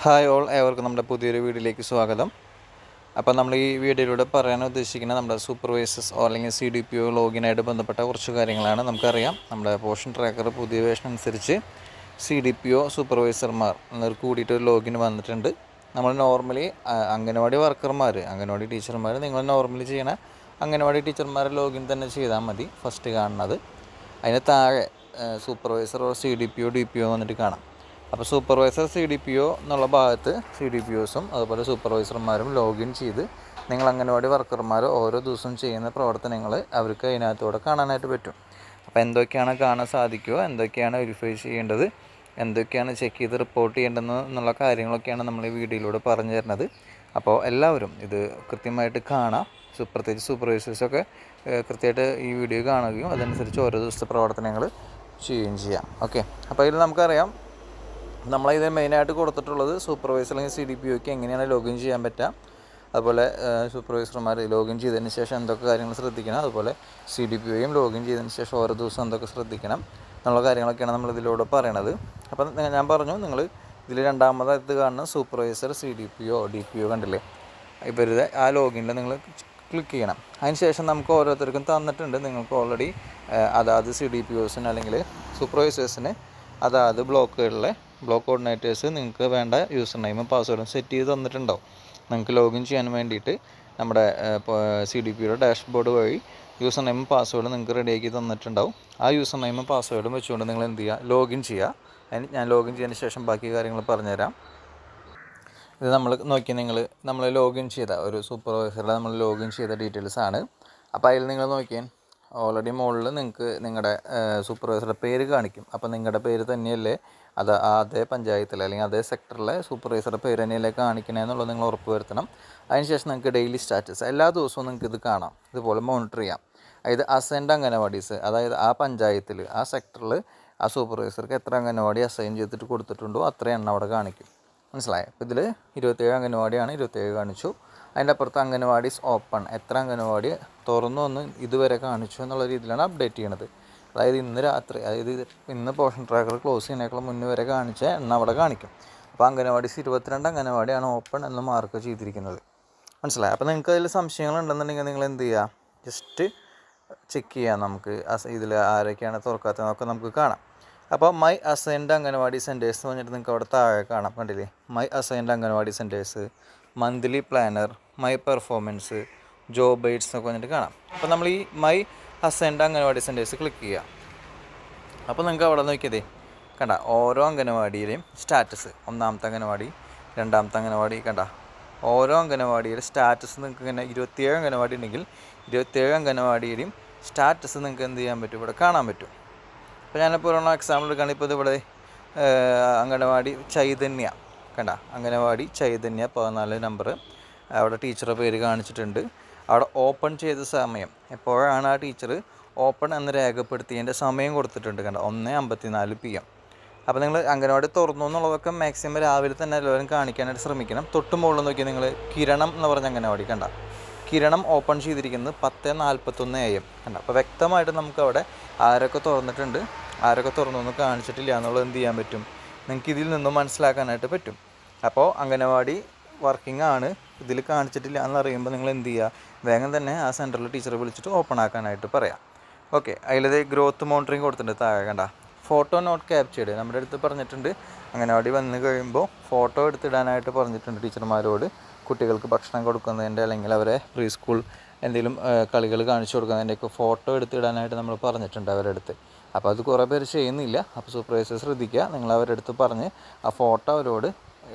Hi all ഏവർക്കും നമ്മുടെ പുതിയൊരു വീഡിയോയിലേക്ക് സ്വാഗതം. അപ്പോൾ നമ്മൾ ഈ വീഡിയോയിലൂടെ പറയാൻ ഉദ്ദേശിക്കുന്ന നമ്മുടെ സൂപ്പർവൈസേഴ്സ് അല്ലെങ്കിൽ സി ഡി പി ഒ ലോഗിനായിട്ട് ബന്ധപ്പെട്ട കുറച്ച് കാര്യങ്ങളാണ്. നമുക്കറിയാം നമ്മുടെ പോഷൻ ട്രാക്കർ പുതിയ വേഷൻ അനുസരിച്ച് സി ഡി പി ഒ സൂപ്പർവൈസർമാർ എന്നവർക്ക് കൂടിയിട്ട് ഒരു ലോഗിൻ വന്നിട്ടുണ്ട്. നമ്മൾ നോർമലി അംഗനവാടി വർക്കർമാർ അംഗനവാടി ടീച്ചർമാർ നിങ്ങൾ നോർമലി ചെയ്യണ അംഗനവാടി ടീച്ചർമാരെ ലോഗിൻ തന്നെ ചെയ്താൽ മതി ഫസ്റ്റ് കാണുന്നത്. അതിന് താഴെ supervisor C D P O D P O വന്നിട്ട് കാണാം. അപ്പോൾ supervisor C D P O എന്നുള്ള ഭാഗത്ത് സി ഡി പി ഒസും അതുപോലെ സൂപ്പർവൈസർമാരും ലോഗിൻ ചെയ്ത് നിങ്ങൾ അംഗനവാടി വർക്കർമാർ ഓരോ ദിവസവും ചെയ്യുന്ന പ്രവർത്തനങ്ങൾ അവർക്ക് അതിനകത്തൂടെ കാണാനായിട്ട് പറ്റും. അപ്പോൾ എന്തൊക്കെയാണ് കാണാൻ സാധിക്കുക എന്തൊക്കെയാണ് വെരിഫൈ ചെയ്യേണ്ടത് എന്തൊക്കെയാണ് ചെക്ക് ചെയ്ത് റിപ്പോർട്ട് ചെയ്യേണ്ടത് എന്നുള്ള കാര്യങ്ങളൊക്കെയാണ് നമ്മൾ ഈ വീഡിയോയിലൂടെ പറഞ്ഞു തരുന്നത്. അപ്പോൾ എല്ലാവരും ഇത് കൃത്യമായിട്ട് കാണാം. പ്രത്യേകിച്ച് സൂപ്പർവൈസേഴ്സൊക്കെ കൃത്യമായിട്ട് ഈ വീഡിയോ കാണുകയും അതനുസരിച്ച് ഓരോ ദിവസത്തെ പ്രവർത്തനങ്ങൾ ചെയ്യുകയും ചെയ്യാം. ഓക്കെ അപ്പോൾ ഇതിൽ നമുക്കറിയാം നമ്മളിത് മെയിനായിട്ട് കൊടുത്തിട്ടുള്ളത് സൂപ്പർവൈസർ അല്ലെങ്കിൽ സി ഡി പി ഒക്ക് എങ്ങനെയാണ് ലോഗിൻ ചെയ്യാൻ പറ്റുക. അതുപോലെ സൂപ്പർവൈസർമാർ ലോഗിൻ ചെയ്തതിന് ശേഷം എന്തൊക്കെ കാര്യങ്ങൾ ശ്രദ്ധിക്കണം. അതുപോലെ സി ഡി പി ഒയും ലോഗിൻ ചെയ്തതിന് ശേഷം ഓരോ ദിവസം എന്തൊക്കെ ശ്രദ്ധിക്കണം എന്നുള്ള കാര്യങ്ങളൊക്കെയാണ് നമ്മൾ ഇതിലൂടെ പറയണത്. അപ്പം ഞാൻ പറഞ്ഞു നിങ്ങൾ ഇതിൽ രണ്ടാമതായിട്ട് കാണുന്ന supervisor C D P O D P O കണ്ടില്ലേ? ഇവരുടെ ആ ലോഗിനിൽ നിങ്ങൾ ക്ലിക്ക് ചെയ്യണം. അതിന് ശേഷം നമുക്ക് ഓരോരുത്തർക്കും തന്നിട്ടുണ്ട്. നിങ്ങൾക്ക് ഓൾറെഡി അതാത് സി ഡി പി ഒസിന് അല്ലെങ്കിൽ സൂപ്പർവൈസേഴ്സിന് അതാത് ബ്ലോക്കുകളിലെ ബ്ലോക്ക് കോർഡിനേറ്റേഴ്സ് നിങ്ങൾക്ക് വേണ്ട യൂസർ നെയിമും പാസ്വേഡും സെറ്റ് ചെയ്ത് തന്നിട്ടുണ്ടാവും. നിങ്ങൾക്ക് ലോഗിൻ ചെയ്യാൻ വേണ്ടിയിട്ട് നമ്മുടെ സി ഡി പിയുടെ ഡാഷ്ബോർഡ് വഴി യൂസർ നെയിമും പാസ്വേഡും നിങ്ങൾക്ക് റെഡിയാക്കി തന്നിട്ടുണ്ടാവും. ആ യൂസർ നെയിമും പാസ്വേഡും വെച്ചുകൊണ്ട് നിങ്ങൾ എന്ത് ചെയ്യുക ലോഗിൻ ചെയ്യുക ഞാൻ ലോഗിൻ ചെയ്തതിന് ശേഷം ബാക്കി കാര്യങ്ങൾ പറഞ്ഞുതരാം. ഇത് നമ്മൾ നോക്കി നിങ്ങൾ നമ്മൾ ലോഗിൻ ചെയ്ത ഒരു സൂപ്പർവൈസറിൽ നമ്മൾ ലോഗിൻ ചെയ്ത ഡീറ്റെയിൽസ് ആണ്. അപ്പോൾ അതിൽ നിങ്ങൾ നോക്കിയാൽ ഓൾറെഡി മുകളിൽ നിങ്ങൾക്ക് നിങ്ങളുടെ സൂപ്പർവൈസറുടെ പേര് കാണിക്കും. അപ്പോൾ നിങ്ങളുടെ പേര് തന്നെയല്ലേ അത് അതേ പഞ്ചായത്തിൽ അല്ലെങ്കിൽ അതേ സെക്ടറിലെ സൂപ്പർവൈസറുടെ പേര് തന്നെയല്ലേ കാണിക്കണേ എന്നുള്ളത് നിങ്ങൾ ഉറപ്പ് വരുത്തണം. അതിനുശേഷം നിങ്ങൾക്ക് ഡെയിലി സ്റ്റാറ്റസ് എല്ലാ ദിവസവും നിങ്ങൾക്ക് ഇത് കാണാം. ഇതുപോലെ മോണിറ്റർ ചെയ്യാം. അതായത് അസൈൻഡ് അംഗനവാടീസ് അതായത് ആ പഞ്ചായത്തിൽ ആ സെക്ടറിൽ ആ സൂപ്പർവൈസർക്ക് എത്ര അംഗനവാടി അസൈൻ ചെയ്തിട്ട് കൊടുത്തിട്ടുണ്ടോ അത്രയും എണ്ണം അവിടെ കാണിക്കും. മനസ്സിലായോ? അപ്പോൾ ഇതിൽ ഇരുപത്തേഴ് അംഗനവാടിയാണ് ഇരുപത്തേഴ് കാണിച്ചു. അതിന്റെ അപ്പുറത്ത് അംഗനവാടീസ് ഓപ്പൺ എത്ര അംഗനവാടി തുറന്നു എന്ന് ഇതുവരെ കാണിച്ചു എന്നുള്ള രീതിയിലാണ് അപ്ഡേറ്റ് ചെയ്യണത്. അതായത് ഇന്ന് രാത്രി അതായത് ഇന്ന് പോഷൻ ട്രാക്കർ ക്ലോസ് ചെയ്യുന്നേക്കാൾ മുന്നേ വരെ കാണിച്ച എണ്ണ അവിടെ കാണിക്കും. അപ്പോൾ അംഗനവാടീസ് ഇരുപത്തിരണ്ട് അംഗനവാടിയാണ് ഓപ്പൺ എന്ന് മാർക്ക് ചെയ്തിരിക്കുന്നത്. മനസ്സിലായി? അപ്പോൾ നിങ്ങൾക്ക് അതിൽ സംശയങ്ങളുണ്ടെന്നുണ്ടെങ്കിൽ നിങ്ങൾ എന്ത് ചെയ്യുക ജസ്റ്റ് ചെക്ക് ചെയ്യാം നമുക്ക്. ഇതിൽ ആരൊക്കെയാണ് തുറക്കാത്തതെന്നൊക്കെ നമുക്ക് കാണാം. അപ്പോൾ മൈ അസൈൻഡ് അംഗനവാടി സെന്റേഴ്സ് എന്ന് പറഞ്ഞിട്ട് നിങ്ങൾക്ക് അവിടെ താഴെ കാണാം. കണ്ടില്ലേ? My assigned anganwadi centres monthly planner my performance job bytes എന്നൊക്കെ വന്നിട്ട് കാണാം. അപ്പോൾ നമ്മൾ ഈ my assigned anganwadi centres click ചെയ്യുക അപ്പോൾ നിങ്ങൾക്ക് അവിടെ നോക്കിയതേ കണ്ട ഓരോ അംഗനവാടിയിലെയും സ്റ്റാറ്റസ് ഒന്നാമത്തെ അംഗനവാടി രണ്ടാമത്തെ അംഗനവാടി കണ്ട ഓരോ അംഗനവാടിയുടെ സ്റ്റാറ്റസ് നിങ്ങൾക്ക് ഇങ്ങനെ ഇരുപത്തിയേഴ് അംഗനവാടി ഉണ്ടെങ്കിൽ ഇരുപത്തിയേഴ് അംഗനവാടിയുടെയും സ്റ്റാറ്റസ് നിങ്ങൾക്ക് എന്ത് ചെയ്യാൻ പറ്റും? ഇവിടെ കാണാൻ പറ്റും. അപ്പോൾ ഞാനിപ്പോൾ ഒരെണ്ണം എക്സാമ്പിൾ എടുക്കുകയാണെങ്കിൽ ഇപ്പോൾ ഇതിവിടെ അംഗനവാടി ചൈതന്യ കണ്ട അംഗനവാടി ചൈതന്യ പതിനാല് നമ്പർ അവിടെ ടീച്ചറുടെ പേര് കാണിച്ചിട്ടുണ്ട്. അവിടെ ഓപ്പൺ ചെയ്ത സമയം. എപ്പോഴാണ് ആ ടീച്ചർ ഓപ്പൺ എന്ന് രേഖപ്പെടുത്തിയതിന്റെ സമയം കൊടുത്തിട്ടുണ്ട് കണ്ട? ഒന്ന് അമ്പത്തിനാല് പി എം. അപ്പോൾ നിങ്ങൾ അംഗനവാടി തുറന്നു എന്നുള്ളതൊക്കെ മാക്സിമം രാവിലെ തന്നെ എല്ലാവരും കാണിക്കാനായിട്ട് ശ്രമിക്കണം. തൊട്ട് മുകളിൽ നോക്കിയാൽ നിങ്ങൾ കിരണം എന്ന് പറഞ്ഞ അംഗനവാടി കണ്ട. കിരണം ഓപ്പൺ ചെയ്തിരിക്കുന്നത് പത്ത് നാൽപ്പത്തൊന്ന് എ എം കണ്ട. അപ്പോൾ വ്യക്തമായിട്ട് നമുക്കവിടെ ആരൊക്കെ തുറന്നിട്ടുണ്ട് ആരൊക്കെ തുറന്നു എന്ന് കാണിച്ചിട്ടില്ല എന്നുള്ളത് എന്ത് ചെയ്യാൻ പറ്റും? നിങ്ങൾക്ക് ഇതിൽ നിന്നും മനസ്സിലാക്കാനായിട്ട് പറ്റും. അപ്പോൾ അംഗനവാടി വർക്കിംഗ് ആണ്. ഇതിൽ കാണിച്ചിട്ടില്ല എന്ന് അറിയുമ്പോൾ നിങ്ങൾ എന്ത് ചെയ്യുക വേഗം തന്നെ ആ സെന്ററിൽ ടീച്ചറെ വിളിച്ചിട്ട് ഓപ്പൺ ആക്കാനായിട്ട് പറയാം. ഓക്കെ അതിലത് ഗ്രോത്ത് മോണിറ്ററിങ് കൊടുത്തിട്ടുണ്ട് താഴെ കണ്ട. ഫോട്ടോ നോട്ട് ക്യാപ്ചേർഡ് നമ്മുടെ അടുത്ത് പറഞ്ഞിട്ടുണ്ട്. അംഗനവാടി വന്ന് കഴിയുമ്പോൾ ഫോട്ടോ എടുത്തിടാനായിട്ട് പറഞ്ഞിട്ടുണ്ട് ടീച്ചർമാരോട്. കുട്ടികൾക്ക് ഭക്ഷണം കൊടുക്കുന്നതിന്റെ അല്ലെങ്കിൽ അവരെ പ്രീ സ്കൂൾ എന്തെങ്കിലും കളികൾ കാണിച്ചു കൊടുക്കുന്നതിന്റെയൊക്കെ ഫോട്ടോ എടുത്തിടാനായിട്ട് നമ്മൾ പറഞ്ഞിട്ടുണ്ട് അവരുടെ അടുത്ത്. അപ്പോൾ അത് കുറേ പേര് ചെയ്യുന്നില്ല. അപ്പോൾ സൂപ്പർവൈസർ ശ്രദ്ധിക്കുക. നിങ്ങൾ അവരുടെ അടുത്ത് പറഞ്ഞ് ആ ഫോട്ടോ അവരോട്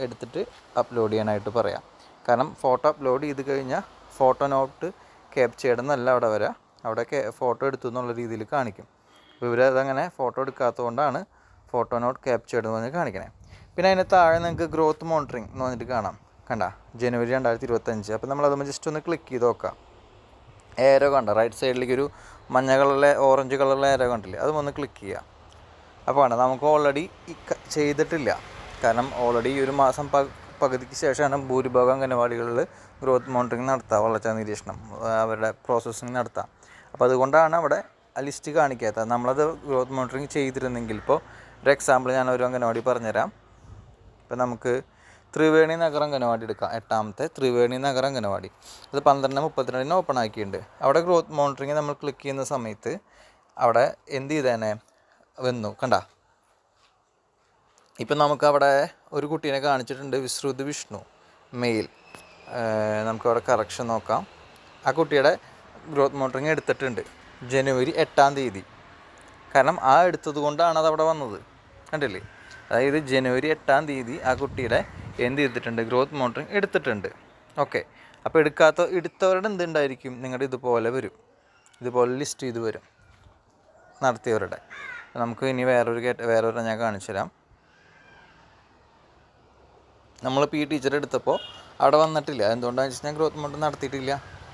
എടുത്തിട്ട് അപ്ലോഡ് ചെയ്യാനായിട്ട് പറയാം. കാരണം ഫോട്ടോ അപ്ലോഡ് ചെയ്ത് കഴിഞ്ഞാൽ ഫോട്ടോ നോട്ട് ക്യാപ്ചേർഡ് എന്നല്ല അവിടെ വരാം. അവിടെ ഫോട്ടോ എടുത്തു എന്നുള്ള രീതിയിൽ കാണിക്കും. ഇവരതങ്ങനെ ഫോട്ടോ എടുക്കാത്തതുകൊണ്ടാണ് ഫോട്ടോ നോട്ട് ക്യാപ്ചേർഡ് എന്ന് പറഞ്ഞ് കാണിക്കണേ. പിന്നെ അതിന് താഴെ നിങ്ങൾക്ക് ഗ്രോത്ത് മോണിറ്ററിങ് എന്ന് പറഞ്ഞിട്ട് കാണാം. കണ്ട? ജനുവരി രണ്ടായിരത്തി ഇരുപത്തഞ്ച്. അപ്പോൾ നമ്മൾ അതുമ്പോൾ ജസ്റ്റ് ഒന്ന് ക്ലിക്ക് ചെയ്ത് നോക്കാം. ഏരോ കണ്ട? റൈറ്റ് സൈഡിലേക്ക് ഒരു മഞ്ഞ കളറിലെ ഓറഞ്ച് കളറിലെ ഏരോ കണ്ടില്ലേ? അതും ഒന്ന് ക്ലിക്ക് ചെയ്യാം. അപ്പോൾ വേണ്ട നമുക്ക് ഓൾറെഡി ചെയ്തിട്ടില്ല. കാരണം ഓൾറെഡി ഈ ഒരു മാസം പകുതിക്ക് ശേഷമാണ് ഭൂരിഭാഗം അംഗനവാടികളിൽ ഗ്രോത്ത് മോണിറ്ററിങ് നടത്തുക വളർച്ചാ നിരീക്ഷണം അവരുടെ പ്രോസസ്സിങ് നടത്തുക അപ്പോൾ അതുകൊണ്ടാണ് അവിടെ ലിസ്റ്റ് കാണിക്കാത്തത്. നമ്മളത് ഗ്രോത്ത് മോണിറ്ററിങ് ചെയ്തിരുന്നെങ്കിൽ ഇപ്പോൾ ഒരു എക്സാമ്പിൾ ഞാൻ ഒരു അംഗനവാടി പറഞ്ഞുതരാം. ഇപ്പം നമുക്ക് ത്രിവേണി നഗർ അംഗനവാടി എടുക്കാം. എട്ടാമത്തെ ത്രിവേണി നഗർ അംഗനവാടി അത് പന്ത്രണ്ട് മുപ്പത്തിരണ്ടിന് ഓപ്പൺ ആക്കിയിട്ടുണ്ട്. അവിടെ ഗ്രോത്ത് മോണിറ്ററിങ് നമ്മൾ ക്ലിക്ക് ചെയ്യുന്ന സമയത്ത് അവിടെ എന്ത് ചെയ്തേനെ? വന്നു. കണ്ട? ഇപ്പം നമുക്കവിടെ ഒരു കുട്ടീനെ കാണിച്ചിട്ടുണ്ട് വിശ്രുത് വിഷ്ണു മെയിൽ നമുക്കവിടെ കറക്ഷൻ നോക്കാം. ആ കുട്ടിയുടെ ഗ്രോത്ത് മോണിറ്ററിങ് എടുത്തിട്ടുണ്ട് ജനുവരി എട്ടാം തീയതി. കാരണം ആ എടുത്തത് കൊണ്ടാണ് അത് അവിടെ വന്നത്. കണ്ടില്ലേ? അതായത് ജനുവരി എട്ടാം തീയതി ആ കുട്ടിയുടെ എന്ത് ചെയ്തിട്ടുണ്ട്? ഗ്രോത്ത് മോണിറ്ററിങ് എടുത്തിട്ടുണ്ട്. ഓക്കെ. അപ്പോൾ എടുക്കാത്ത എടുത്തവരുടെ എന്തുണ്ടായിരിക്കും നിങ്ങളുടെ ഇതുപോലെ വരും. ഇതുപോലെ ലിസ്റ്റ് ചെയ്ത് വരും. നടത്തിയവരുടെ. നമുക്ക് ഇനി വേറൊരു കേട്ട് വേറൊരു ഞാൻ കാണിച്ചു തരാം നമ്മൾ പി ടീച്ചർ എടുത്തപ്പോൾ അവിടെ വന്നിട്ടില്ല. എന്തുകൊണ്ടാണെന്ന് വെച്ചാൽ ഗ്രോത്ത് മോണ്ട് നടത്തിയിട്ടില്ല.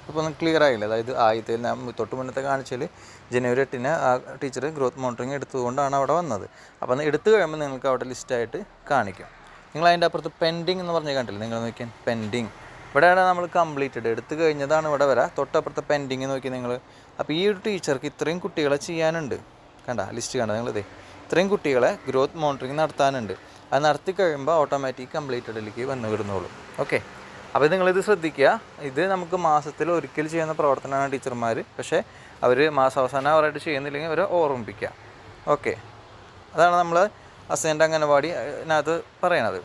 ഇപ്പോൾ ഒന്നും ക്ലിയർ ആയില്ല. അതായത് ആദ്യത്തെ ഞാൻ തൊട്ട് മുന്നത്തെ കാണിച്ചാൽ ജനുവരി എട്ടിന് ആ ടീച്ചർ ഗ്രോത്ത് മോണിറ്ററിങ് എടുത്തുകൊണ്ടാണ് അവിടെ വന്നത്. അപ്പോൾ എടുത്തു കഴിയുമ്പോൾ നിങ്ങൾക്ക് അവിടെ ലിസ്റ്റായിട്ട് കാണിക്കും. നിങ്ങൾ അതിന്റെ അപ്പുറത്ത് പെൻഡിങ് എന്ന് പറഞ്ഞ് കണ്ടില്ല? നിങ്ങൾ നോക്കിയാൽ പെൻഡിങ് ഇവിടെയാണ് നമ്മൾ കംപ്ലീറ്റഡ് എടുത്തു കഴിഞ്ഞതാണ് ഇവിടെ വരാം. തൊട്ടപ്പുറത്തെ പെൻഡിങ് നോക്കി നിങ്ങൾ അപ്പോൾ ഈ ഒരു ടീച്ചർക്ക് ഇത്രയും കുട്ടികളെ ചെയ്യാനുണ്ട്. കണ്ട ലിസ്റ്റ് കണ്ട നിങ്ങളിതേ. ഇത്രയും കുട്ടികളെ ഗ്രോത്ത് മോണിറ്ററിങ് നടത്താനുണ്ട്. അത് നടത്തി കഴിയുമ്പോൾ ഓട്ടോമാറ്റിക് കംപ്ലീറ്റഡിലേക്ക് വന്നു വിടുന്നുള്ളൂ ഓക്കെ അപ്പോൾ നിങ്ങളിത് ശ്രദ്ധിക്കുക. ഇത് നമുക്ക് മാസത്തിൽ ഒരിക്കൽ ചെയ്യുന്ന പ്രവർത്തനമാണ് ടീച്ചർമാർ പക്ഷേ അവർ മാസാവസാനം അവരായിട്ട് ചെയ്യുന്നില്ലെങ്കിൽ അവരെ ഓർമ്മിപ്പിക്കുക. ഓക്കെ അതാണ് നമ്മൾ അസൈന്റെ അംഗനവാടി അതിനകത്ത് പറയണത്.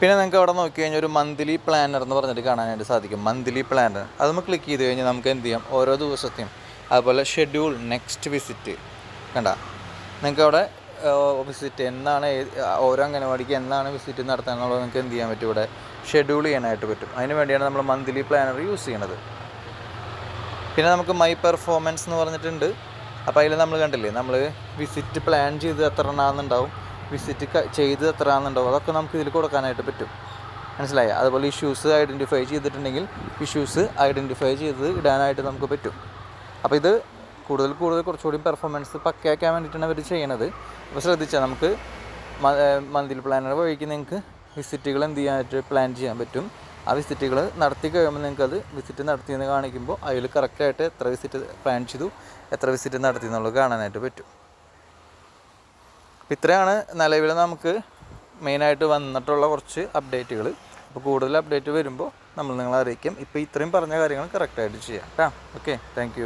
പിന്നെ നിങ്ങൾക്ക് അവിടെ നോക്കി കഴിഞ്ഞാൽ ഒരു മന്ത്ലി പ്ലാനർ എന്ന് പറഞ്ഞിട്ട് കാണാനായിട്ട് സാധിക്കും. മന്ത്ലി പ്ലാനർ അത് നമ്മൾ ക്ലിക്ക് ചെയ്ത് കഴിഞ്ഞാൽ നമുക്ക് എന്ത് ചെയ്യാം? ഓരോ ദിവസത്തെയും. അതുപോലെ ഷെഡ്യൂൾ നെക്സ്റ്റ് വിസിറ്റ് കണ്ട? നിങ്ങൾക്ക് അവിടെ വിസിറ്റ് എന്നാണ് ഓരോ അംഗനവാടിക്ക് എന്നാണ് വിസിറ്റ് നടത്താനുള്ളത് നിങ്ങൾക്ക് എന്ത് ചെയ്യാൻ പറ്റും ഇവിടെ? ഷെഡ്യൂൾ ചെയ്യാനായിട്ട് പറ്റും. അതിന് വേണ്ടിയാണ് നമ്മൾ മന്ത്ലി പ്ലാനർ യൂസ് ചെയ്യണത്. പിന്നെ നമുക്ക് മൈ പെർഫോമൻസ് എന്ന് പറഞ്ഞിട്ടുണ്ട്. അപ്പോൾ അതിൽ നമ്മൾ കണ്ടില്ലേ നമ്മൾ വിസിറ്റ് പ്ലാൻ ചെയ്ത് എത്ര എണ്ണാന്നുണ്ടാവും വിസിറ്റ് ചെയ്ത് എത്ര ആണെന്നുണ്ടാവും അതൊക്കെ നമുക്ക് ഇതിൽ കൊടുക്കാനായിട്ട് പറ്റും. മനസ്സിലായി? അതുപോലെ ഇഷ്യൂസ് ഐഡന്റിഫൈ ചെയ്തിട്ടുണ്ടെങ്കിൽ ഇഷ്യൂസ് ഐഡന്റിഫൈ ചെയ്ത് ഇടാനായിട്ട് നമുക്ക് പറ്റും. അപ്പോൾ ഇത് കൂടുതൽ കൂടുതൽ കുറച്ചുകൂടി പെർഫോമൻസ് പക്കയാക്കാൻ വേണ്ടിയിട്ടാണ് അവർ ചെയ്യണത്. അപ്പോൾ ശ്രദ്ധിച്ചാൽ നമുക്ക് മന്തിൽ പ്ലാനർ വഴിക്ക് നിങ്ങൾക്ക് വിസിറ്റുകൾ എന്ത് ചെയ്യാനായിട്ട് പ്ലാൻ ചെയ്യാൻ പറ്റും. ആ വിസിറ്റുകൾ നടത്തി കഴിയുമ്പോൾ നിങ്ങൾക്ക് അത് വിസിറ്റ് നടത്തിയെന്ന് കാണിക്കുമ്പോൾ അതിൽ കറക്റ്റായിട്ട് എത്ര വിസിറ്റ് പ്ലാൻ ചെയ്തു എത്ര വിസിറ്റ് നടത്തി എന്നുള്ളത് കാണാനായിട്ട് പറ്റും. ഇത്രയാണ് നിലവിൽ നമുക്ക് മെയിനായിട്ട് വന്നിട്ടുള്ള കുറച്ച് അപ്ഡേറ്റുകൾ അപ്പോൾ കൂടുതൽ അപ്ഡേറ്റ് വരുമ്പോൾ നമ്മൾ നിങ്ങളെ അറിയിക്കും. ഇപ്പോൾ ഇത്രയും പറഞ്ഞ കാര്യങ്ങൾ കറക്റ്റായിട്ട് ചെയ്യാം. കേട്ടോ ഓക്കെ താങ്ക്